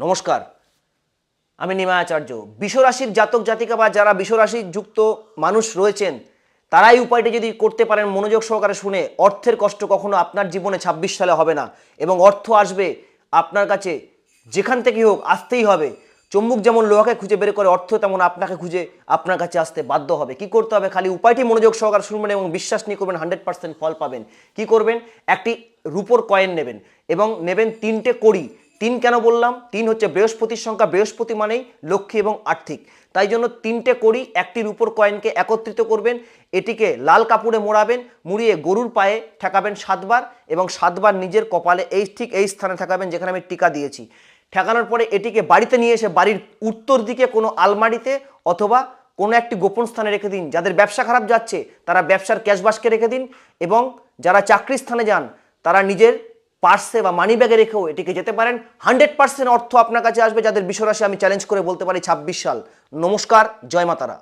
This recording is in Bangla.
নমস্কার, আমি নিমায়াচার্য বিশ্বরাশির জাতক জাতিকা বা যারা বিশ্বরাশি যুক্ত মানুষ রয়েছেন, তারাই উপায়টি যদি করতে পারেন, মনোযোগ সহকারে শুনে অর্থের কষ্ট কখনো আপনার জীবনে ছাব্বিশ সালে হবে না এবং অর্থ আসবে আপনার কাছে, যেখান থেকেই হোক, আসতেই হবে। চম্বুক যেমন লোহাকে খুঁজে বের করে, অর্থ তেমন আপনাকে খুঁজে আপনার কাছে আসতে বাধ্য হবে। কি করতে হবে? খালি উপায়টি মনোযোগ সহকারে শুনবেন এবং বিশ্বাস নিয়ে করবেন, হান্ড্রেড পার্সেন্ট ফল পাবেন। কি করবেন? একটি রূপোর কয়েন নেবেন এবং নেবেন তিনটে কড়ি। তিন কেন বললাম? তিন হচ্ছে বৃহস্পতির সংখ্যা, বৃহস্পতি মানেই লক্ষ্মী এবং আর্থিক। তাই জন্য তিনটে করি, একটির উপর কয়েনকে একত্রিত করবেন, এটিকে লাল কাপড়ে মোড়াবেন, মুড়িয়ে গরুর পায়ে ঠেকাবেন সাতবার এবং সাতবার নিজের কপালে এই ঠিক এই স্থানে ঠেকাবেন যেখানে আমি টিকা দিয়েছি। ঠেকানোর পরে এটিকে বাড়িতে নিয়ে এসে বাড়ির উত্তর দিকে কোনো আলমারিতে অথবা কোনো একটি গোপন স্থানে রেখে দিন। যাদের ব্যবসা খারাপ যাচ্ছে, তারা ব্যবসার ক্যাশ বাস্কে রেখে দিন এবং যারা চাকরির স্থানে যান, তারা নিজের পার্সে বা মানি ব্যাগে রেখেও এটিকে যেতে পারেন। হান্ড্রেড পার্সেন্ট অর্থ আপনার কাছে আসবে যাদের বিশ্বরাশি আমি চ্যালেঞ্জ করে বলতে পারি ছাব্বিশ সাল। নমস্কার, জয় মাতারা।